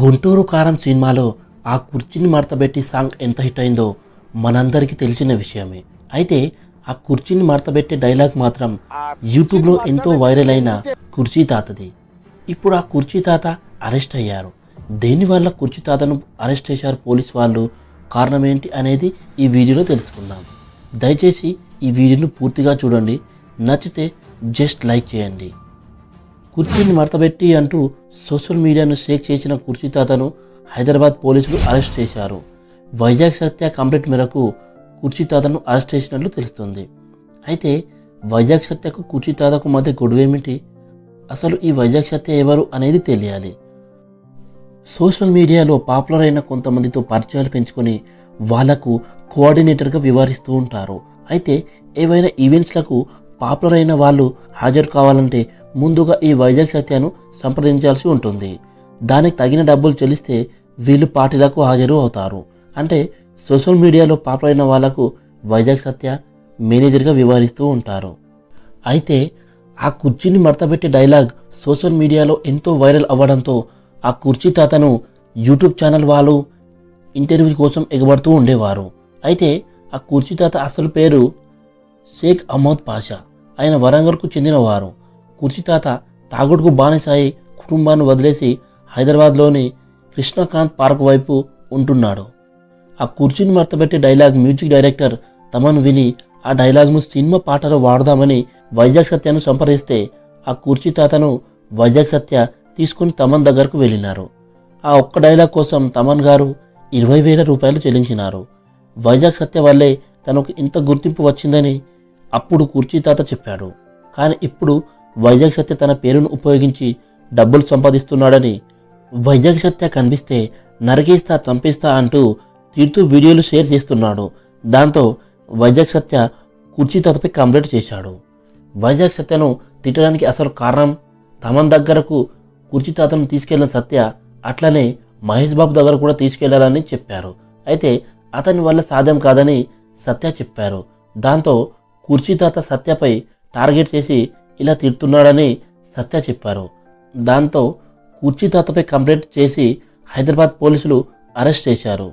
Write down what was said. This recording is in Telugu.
గుంటూరు కారం సినిమాలో ఆ కుర్చీని మడతబెట్టి సాంగ్ ఎంత హిట్ అయిందో మనందరికీ తెలిసిన విషయమే. అయితే ఆ కుర్చీని మడతబెట్టే డైలాగ్ మాత్రం యూట్యూబ్లో ఎంతో వైరల్ అయిన కుర్చీ తాతది. ఇప్పుడు ఆ కుర్చీ తాత అరెస్ట్ అయ్యారు. దేనివల్ల కుర్చీ తాతను అరెస్ట్ చేశారు పోలీస్ వాళ్ళు? కారణం ఏంటి అనేది ఈ వీడియోలో తెలుసుకుందాం. దయచేసి ఈ వీడియోను పూర్తిగా చూడండి. నచ్చితే జస్ట్ లైక్ చేయండి. కుర్చీని మడతబెట్టి అంటూ సోషల్ మీడియాను షేక్ చేసిన కుర్చీ తాతను హైదరాబాద్ పోలీసులు అరెస్ట్ చేశారు. వైజాగ్ సత్య కంప్లైంట్ మేరకు కుర్చీ తాతను అరెస్ట్ చేసినట్లు తెలుస్తుంది. అయితే వైజాగ్ సత్యకు కుర్చీ తాతకు మధ్య గొడవేమిటి అసలు ఈ వైజాగ్ సత్య ఎవరు అనేది తెలియాలి. సోషల్ మీడియాలో పాపులర్ అయిన కొంతమందితో పరిచయాలు పెంచుకొని వాళ్ళకు కోఆర్డినేటర్గా వ్యవహరిస్తూ ఉంటారు. అయితే ఏవైనా ఈవెంట్స్లకు పాపులర్ అయిన వాళ్ళు హాజరు కావాలంటే ముందుగా ఈ వైజాగ్ సత్యను సంప్రదించాల్సి ఉంటుంది. దానికి తగిన డబ్బులు చెల్లిస్తే వీళ్ళు పార్టీలకు హాజరు అవుతారు. అంటే సోషల్ మీడియాలో పాపులర్ అయిన వాళ్ళకు వైజాగ్ సత్య మేనేజర్గా వ్యవహరిస్తూ ఉంటారు. అయితే ఆ కుర్చీని మడతపెట్టే డైలాగ్ సోషల్ మీడియాలో ఎంతో వైరల్ అవ్వడంతో ఆ కుర్చీ తాతను యూట్యూబ్ ఛానల్ వాళ్ళు ఇంటర్వ్యూ కోసం ఎగబడుతూ ఉండేవారు. అయితే ఆ కుర్చీ తాత అసలు పేరు షేక్ అహ్మద్ పాషా. ఆయన వరంగల్కు చెందినవారు. కుర్చీ తాత తాగుడుకు బానిసాయి కుటుంబాన్ని వదిలేసి హైదరాబాద్లోని కృష్ణకాంత్ పార్క్ వైపు ఉంటున్నాడు. ఆ కుర్చీని మర్తబెట్టే డైలాగ్ మ్యూజిక్ డైరెక్టర్ తమను విని ఆ డైలాగ్ను సినిమా పాటలో వాడదామని వైజాగ్ సత్యను సంప్రదిస్తే ఆ కుర్చీ తాతను వైజాగ్ సత్య తీసుకుని తమన్ దగ్గరకు వెళ్ళినారు. ఆ ఒక్క డైలాగ్ కోసం తమన్ గారు ఇరవై వేల రూపాయలు చెల్లించినారు. వైజాగ్ సత్య వల్లే తనకు ఇంత గుర్తింపు వచ్చిందని అప్పుడు కుర్చీ తాత చెప్పాడు. కానీ ఇప్పుడు వైజాగ్ సత్య తన పేరును ఉపయోగించి డబ్బులు సంపాదిస్తున్నాడని వైజాగ్ సత్య కనిపిస్తే నరకేస్తా చంపేస్తా అంటూ తిడుతూ వీడియోలు షేర్ చేస్తున్నాడు. దాంతో వైజాగ్ సత్య కుర్చీ తాతపై కంప్లైంట్ చేశాడు. వైజాగ్ సత్యను తిట్టడానికి అసలు కారణం తమన్ దగ్గరకు కుర్చీ తాతను తీసుకెళ్ళిన సత్య అట్లనే మహేష్ బాబు దగ్గర కూడా తీసుకెళ్ళాలని చెప్పారు. అయితే అతని వల్ల సాధ్యం కాదని సత్య చెప్పారు. దాంతో కుర్చీదాత సత్యపై టార్గెట్ చేసి ఇలా తిడుతున్నాడని సత్య చెప్పారు. దాంతో కుర్చీదాతపై కంప్లైంట్ చేసి హైదరాబాద్ పోలీసులు అరెస్ట్ చేశారు.